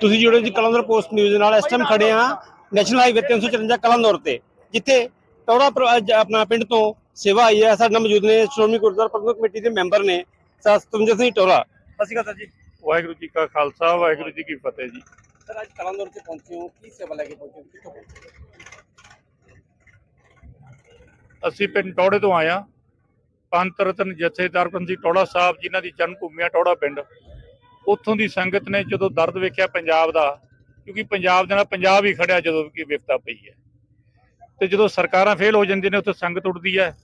ਤੁਸੀਂ ਜੁੜੇ ਜੀ ਕਲੰਦਰ ਪੋਸਟ ਨਿਊਜ਼ ਨਾਲ। ਇਸ ਟਾਈਮ ਖੜੇ ਆ ਨੈਸ਼ਨਲ ਹਾਈਵੇ 354 ਕਲੰਦਰ ਤੇ ਜਿੱਥੇ ਟੌੜਾ ਆਪਣਾ ਪਿੰਡ ਤੋਂ ਸੇਵਾ ਆਈ ਹੈ। ਸਾਡੇ ਨਾਲ ਮੌਜੂਦ ਨੇ ਸ਼੍ਰੋਮਣੀ ਗੁਰਦੁਆਰਾ ਪ੍ਰਬੰਧਕ ਕਮੇਟੀ ਦੇ ਮੈਂਬਰ ਨੇ ਸਰ ਸਤਿੰਦਰ ਸਿੰਘ ਟੌੜਾ। ਸਤਿ ਸ਼੍ਰੀ ਅਕਾਲ ਜੀ। ਵਾਹਿਗੁਰੂ ਜੀ ਕਾ ਖਾਲਸਾ ਵਾਹਿਗੁਰੂ ਜੀ ਕੀ ਫਤਿਹ ਜੀ। ਸਰ ਅੱਜ ਕਲੰਦਰ ਤੇ ਪਹੁੰਚੇ ਹੋ। ਕੀ ਸੇਵਾ ਲੈ ਕੇ ਪਹੁੰਚੇ ਹੋ? ਕਿੱਥੋਂ ਪਹੁੰਚੇ ਅਸੀਂ ਪਿੰਡ ਟੌੜੇ ਤੋਂ ਹਾਂ। ਪੰਤ ਰਤਨ ਜਥੇਦਾਰ ਪੰਥੀ ਟੌੜਾ ਸਾਹਿਬ ਜਿਨ੍ਹਾਂ ਦੀ ਜਨਮ ਭੂਮੀ ਆ ਟੌੜਾ ਪਿੰਡ। ਉੱਥੋਂ ਦੀ ਸੰਗਤ ਨੇ ਜਦੋਂ ਦਰਦ ਵੇਖਿਆ ਪੰਜਾਬ ਦਾ, ਕਿਉਂਕਿ ਪੰਜਾਬ ਦੇ ਨਾਲ ਪੰਜਾਬ ਹੀ ਖੜਿਆ ਜਦੋਂ ਕਿ ਵਿਪਤਾ ਪਈ ਹੈ। ਤੇ ਜਦੋਂ ਸਰਕਾਰਾਂ ਫੇਲ ਹੋ ਜਾਂਦੀਆਂ ਨੇ, ਉੱਥੇ ਸੰਗਤ ਉੱਠਦੀ ਹੈ।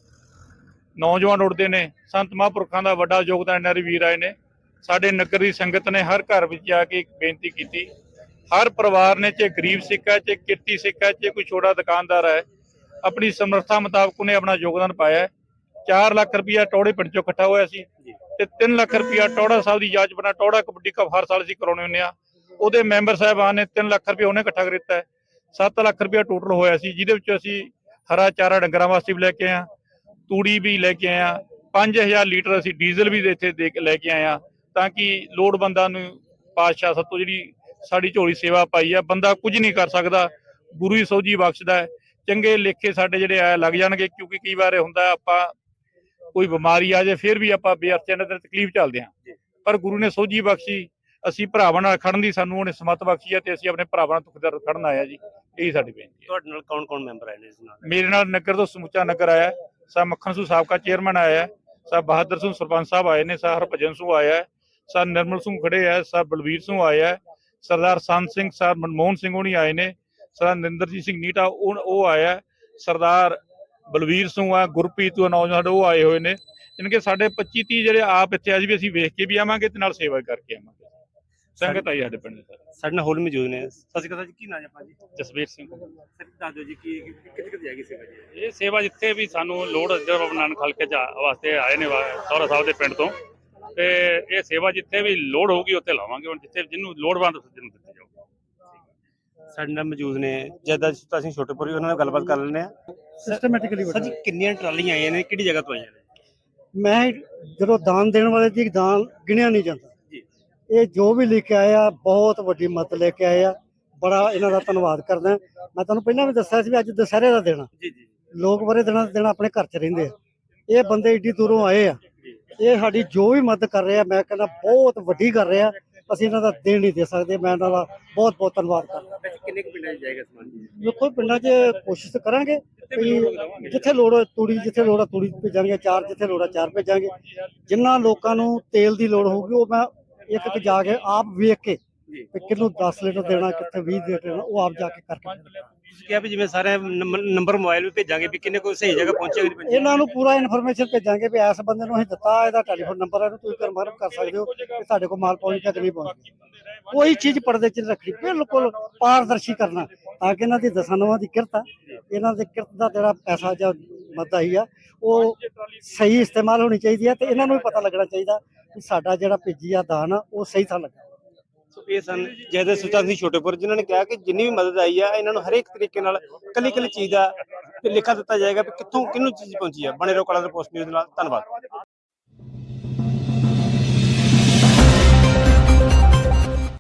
ਨੌਜਵਾਨ ਉੱਠਦੇ ਨੇ। ਸੰਤ ਮਹਾਂਪੁਰਖਾਂ ਦਾ ਵੱਡਾ ਯੋਗਦਾਨ ਨਰ ਵੀਰ ਆਏ ਨੇ। ਸਾਡੇ ਨਗਰ ਦੀ ਸੰਗਤ ਨੇ ਹਰ ਘਰ ਵਿੱਚ ਜਾ ਕੇ ਇੱਕ ਬੇਨਤੀ ਕੀਤੀ। ਹਰ ਪਰਿਵਾਰ ਨੇ ਚਾਹੇ ਗਰੀਬ ਸਿੱਖ ਹੈ, ਚਾਹੇ ਕਿਰਤੀ ਸਿੱਖ ਹੈ, ਚਾਹੇ ਕੋਈ ਛੋਟਾ ਦੁਕਾਨਦਾਰ ਹੈ, ਆਪਣੀ ਸਮਰੱਥਾ ਮੁਤਾਬਕ ਉਹਨੇ ਆਪਣਾ ਯੋਗਦਾਨ ਪਾਇਆ ਹੈ। 4 ਲੱਖ ਰੁਪਇਆ ਟੋੜੇ ਪਿੰਡ ਚੋਂ ਇਕੱਠਾ ਹੋਇਆ ਸੀ। ਤੇ 3 ਲੱਖ ਰੁਪਇਆ ਟੋੜਾ ਸਾਹਿਬ ਦੀ ਯਾਦ ਬਣਾ, ਟੌੜਾ ਕਬੱਡੀ ਕੱਪ ਹਰ ਸਾਲ ਅਸੀਂ ਕਰਾਉਣੇ ਹੁੰਦੇ ਆ। ਉਹਦੇ ਮੈਂਬਰ ਸਾਹਿਬਾਨ ਨੇ 3 ਲੱਖ ਰੁਪਇਆ ਉਹਨੇ ਇਕੱਠਾ ਕਰ ਹੈ। 7 ਲੱਖ ਰੁਪਇਆ ਟੋਟਲ ਹੋਇਆ ਸੀ, ਜਿਹਦੇ ਵਿੱਚ ਅਸੀਂ ਹਰਾ ਚਾਰਾ ਡੰਗਰਾਂ ਵਾਸਤੇ ਵੀ ਲੈ ਕੇ ਆਏ ਆ ਤੂੜੀ ਵੀ ਲੈ ਕੇ ਆਏ ਆ 5000 ਲੀਟਰ ਅਸੀਂ ਡੀਜ਼ਲ ਵੀ ਇੱਥੇ ਦੇ ਕੇ ਲੈ ਕੇ ਆਏ ਆ ਤਾਂ ਕਿ ਲੋੜਵੰਦਾਂ ਨੂੰ ਪਾਤਸ਼ਾਹ ਸਤੋ ਜਿਹੜੀ ਸਾਡੀ ਝੋਲੀ ਸੇਵਾ ਪਾਈ ਆ, ਬੰਦਾ ਕੁਝ ਨਹੀਂ ਕਰ ਸਕਦਾ, ਗੁਰੂ ਹੀ ਸੋਝੀ ਬਖਸ਼ਦਾ ਹੈ। ਚੰਗੇ ਲੇਖੇ ਸਾਡੇ ਜਿਹੜੇ ਆ, ਲੱਗ ਜਾਣਗੇ, ਕਿਉਂਕਿ ਕਈ ਵਾਰ ਹੁੰਦਾ ਆਪਾਂ ਕੋਈ ਬਿਮਾਰੀ ਆ ਜਾਏ ਫਿਰ ਵੀ ਆਪਾਂ ਬੇਅਰਥਿਆਂ ਨਾਲ ਤਕਲੀਫ ਚੱਲਦੇ ਹਾਂ। ਪਰ ਗੁਰੂ ਨੇ ਸੋਝੀ ਬਖਸ਼ੀ ਅਸੀਂ ਭਰਾਵਾਂ ਨਾਲ ਖੜਨ ਦੀ ਸਾਨੂੰ ਉਹਨੇ ਸਮਤ ਬਖਸ਼ੀ ਤੇ ਅਸੀਂ ਆਪਣੇ ਭਰਾਵਾਂ ਨਾਲ ਦੁੱਖ ਦਰਦ ਖੜਨ ਆਇਆ ਜੀ। ਇਹੀ ਸਾਡੀ ਬੇਨਤੀ ਹੈ ਤੁਹਾਡੇ ਨਾਲ ਕੌਣ ਕੌਣ ਮੈਂਬਰ ਆਏ ਨੇ ਇਸ ਨਾਲ? ਮੇਰੇ ਨਾਲ ਨਗਰ ਤੋਂ ਸਮੁੱਚਾ ਨਗਰ ਆਇਆ ਸਾ ਮੱਖਣ ਸੂ ਸਾਬਕਾ ਚੇਅਰਮੈਨ ਆਇਆ ਸਾ ਬਹਾਦਰ ਸਿੰਘ ਸਰਪੰਚ ਸਾਹਿਬ ਆਏ ਨੇ ਸਾ ਹਰਭਜਨ ਸਿੰਘ ਆਇਆ ਸਾ ਨਿਰਮਲ ਸਿੰਘ ਖੜੇ ਹੈ ਸਾ ਬਲਵੀਰ ਸਿੰਘ ਆਇਆ ਸਰਦਾਰ ਸੰਤ ਸਿੰਘ ਸਰ ਮਨਮੋਹਨ ਸਿੰਘ ਹੋਣੀ ਆਏ ਨੇ ਸਰ ਨਿੰਦਰਜੀਤ ਸਿੰਘ ਨੀਟਾ ਉਹ ਆਇਆ। ਸਰਦਾਰ ਬਲਵੀਰ ਸਿੰਘ ਆ ਗੁਰਪ੍ਰੀਤ ਉਹ ਨੌਜਵਾਨ ਸਾਡੇ ਉਹ ਆਏ ਹੋਏ ਨੇ। ਜਾਣੀ ਕਿ ਸਾਡੇ 25 30 ਜਿਹੜੇ ਆਪ ਇੱਥੇ ਅੱਜ ਵੀ ਅਸੀਂ ਵੇਖ ਕੇ ਵੀ ਆਵਾਂਗੇ ਤੇ ਨਾਲ ਸੇਵਾ ਕਰਕੇ ਆਵਾਂਗੇ। ਸੰਗਤ ਆਈ ਸਾਡੇ ਪਿੰਡ ਦੇ। ਸਰ ਸਾਡੇ ਨਾਲ ਹੋਰ ਮੌਜੂਦ ਨੇ। ਸਤਿ ਸ਼੍ਰੀ ਅਕਾਲ ਜੀ ਕੀ ਨਾਮ ਹੈ ਆਪਣਾ ਜੀ ਜਸਵੀਰ ਸਿੰਘ। ਸਰ ਦੱਸ ਦਿਓ ਜੀ ਕੀ ਕਿੱਥੇ ਕਿੱਥੇ ਜਾਏਗੀ ਸੇਵਾ ਜੀ? ਇਹ ਸੇਵਾ ਜਿੱਥੇ ਵੀ ਸਾਨੂੰ ਲੋੜ ਜਦੋਂ ਨਾਨਕ ਹਲਕੇ ਚ ਵਾਸਤੇ ਆਏ ਨੇ ਸੌਰਾ ਸਾਹਿਬ ਦੇ ਪਿੰਡ ਤੋਂ। ਤੇ ਇਹ ਸੇਵਾ ਜਿੱਥੇ ਵੀ ਲੋੜ ਹੋਊਗੀ ਉੱਥੇ ਲਾਵਾਂਗੇ। ਹੁਣ ਜਿੱਥੇ ਜਿਹਨੂੰ ਲੋੜਵੰਦ ਜਿਹਨੂੰ ਦਿੱਤੀ ਜਾਊਗੀ। ਸਾਡੇ ਨਾਲ ਮੌਜੂਦ ਨੇ। ਜੱਦਾ ਅਸੀਂ ਛੋਟੇਪੁਰੀ ਉਹਨਾਂ ਨਾਲ ਗੱਲਬਾਤ ਕਰ ਲੈਂਦੇ ਆ ਸਿਸਟਮੈਟਿਕਲੀ ਸਰ ਜੀ ਕਿੰਨੀਆਂ ਟਰਾਲੀਆਂ ਆਈਆਂ ਨੇ? ਕਿਹੜੀ ਜਗ੍ਹਾ ਤੋਂ ਆਈਆਂ ਨੇ? ਮੈਂ ਜਦੋਂ ਦਾਨ ਦੇਣ ਵਾਲੇ ਦੀ ਦਾਨ ਗਿਣਿਆ ਨਹੀਂ ਜਾਂਦਾ। ਜੀ। ਇਹ ਜੋ ਵੀ ਲੈ ਕੇ ਆਇਆ ਬਹੁਤ ਵੱਡੀ ਮਦਦ ਲੈ ਕੇ ਆਇਆ ਬੜਾ ਇਹਨਾਂ ਦਾ ਧੰਨਵਾਦ ਕਰਦਾ ਮੈਂ ਤੁਹਾਨੂੰ ਪਹਿਲਾਂ ਵੀ ਦੱਸਿਆ ਸੀ ਵੀ ਅੱਜ ਦੁਸਹਿਰੇ ਦਾ ਆ। ਜੀ ਜੀ। ਲੋਕ ਬਰੇ ਦਿਨਾਂ ਦੇ ਦਿਨ ਆਪਣੇ ਘਰ 'ਚ ਰਹਿੰਦੇ ਆ। ਇਹ ਬੰਦੇ ਏਡੀ ਦੂਰੋਂ ਆਏ ਆ। ਇਹ ਸਾਡੀ ਜੋ ਵੀ ਮਦਦ ਕਰ ਰਹੇ ਆ ਮੈਂ ਕਹਿੰਦਾ ਬਹੁਤ ਵੱਡੀ ਕਰ ਰਹੇ। ਅਸੀਂ ਇਹਨਾਂ ਦਾ ਦੇਣ ਨਹੀਂ ਦੇ ਸਕਦੇ। ਮੈਂ ਇਹਨਾਂ ਦਾ ਬਹੁਤ ਬਹੁਤ ਧੰਨਵਾਦ ਕਰਦਾ ਕਿੰਨੇ ਕੁ ਪਿੰਡਾਂ 'ਚ ਜਾਏਗਾ ਸਮਾਨ? ਜੀ ਵੇਖੋ ਪਿੰਡਾਂ 'ਚ ਕੋਸ਼ਿਸ਼ ਕਰਾਂਗੇ। ਵੀ ਜਿੱਥੇ ਲੋੜ ਹੋਏ ਤੂੜੀ ਜਿੱਥੇ ਲੋੜ ਆ ਤੂੜੀ ਭੇਜਾਂਗੇ ਚਾਰ ਜਿੱਥੇ ਲੋੜ ਆ ਚਾਰ ਭੇਜਾਂਗੇ ਜਿੰਨਾ ਲੋਕਾਂ ਨੂੰ ਤੇਲ ਦੀ ਲੋੜ ਹੋਊਗੀ ਉਹ ਮੈਂ ਇੱਕ ਇੱਕ ਜਾ ਕੇ ਆਪ ਵੇਖ ਕੇ ਕਿਹਨੂੰ 10 ਲੀਟਰ ਦੇਣਾ ਕਿੱਥੇ 20 ਲੀਟਰ ਦੇਣਾ ਉਹ ਆਪ ਜਾ ਕੇ ਕਰਕੇ। ਤੁਸੀਂ ਕਿਹਾ ਵੀ ਜਿਵੇਂ ਸਾਰੇ ਨੰਬਰ ਮੋਬਾਈਲ ਵੀ ਭੇਜਾਂਗੇ ਵੀ ਕਿੰਨੇ ਕੋਈ ਸਹੀ ਜਗ੍ਹਾ ਪਹੁੰਚੇਗਾ ਜੀ ਬੱਚੇ? ਇਹਨਾਂ ਨੂੰ ਪੂਰਾ ਇਨਫੋਰਮੇਸ਼ਨ ਭੇਜਾਂਗੇ ਵੀ ਇਸ ਬੰਦੇ ਨੂੰ ਅਸੀਂ ਦਿੱਤਾ, ਇਹਦਾ ਟੈਲੀਫੋਨ ਨੰਬਰ ਹੈ ਤੁਸੀਂ ਕਨਫਰਮ ਕਰ ਸਕਦੇ ਹੋ ਕਿ ਤੁਹਾਡੇ ਕੋਲ ਮਾਲ ਪਹੁੰਚ ਕਿ ਨਹੀਂ ਪਹੁੰਚ ਕੋਈ ਚੀਜ਼ ਪਰਦੇ 'ਚ ਰੱਖਣੀ, ਬਿਲਕੁਲ ਪਾਰਦਰਸ਼ੀ ਕਰਨਾ, ਤਾਂ ਕਿ ਇਹਨਾਂ ਦੀ ਦਸਾਨਵਾਂ ਦੀ ਕਿਰਤ ਆ। ਇਹਨਾਂ ਦੇ ਕਿਰਤ ਦਾ ਜਿਹੜਾ ਪੈਸਾ ਜਾਂ ਮਦਦ ਆਈ ਆ, ਉਹ ਸਹੀ ਇਸਤੇਮਾਲ ਹੋਣੀ ਚਾਹੀਦੀ ਹੈ ਤੇ ਇਹਨਾਂ ਨੂੰ ਵੀ ਪਤਾ ਲੱਗਣਾ ਚਾਹੀਦਾ ਕਿ ਸਾਡਾ ਜਿਹੜਾ ਭੇਜੀ ਆ ਦਾਨ ਆ, ਉਹ ਸਹੀ ਥਾਂ ਲੱਗਾ। ਸੋ ਇਹ ਸਨ ਜੈਦੇ ਸੁਚਾ ਸਿੰਘ ਛੋਟੇਪੁਰ, ਜਿਨ੍ਹਾਂ ਨੇ ਕਿਹਾ ਕਿ ਜਿੰਨੀ ਵੀ ਮਦਦ ਆਈ ਆ, ਇਹਨਾਂ ਨੂੰ ਹਰੇਕ ਤਰੀਕੇ ਨਾਲ ਕੱਲੀ ਕੱਲੀ ਚੀਜ਼ ਦਾ ਲਿਖਾ ਦਿੱਤਾ ਜਾਏਗਾ ਵੀ ਕਿੱਥੋਂ, ਕਿਹਨੂੰ ਚੀਜ਼ ਪਹੁੰਚੀ ਆ। ਬਣੇ ਰਹੋ ਕਲਾ ਦੇ ਪੋਸਟ ਨਿਊਜ਼ ਨਾਲ, ਧੰਨਵਾਦ।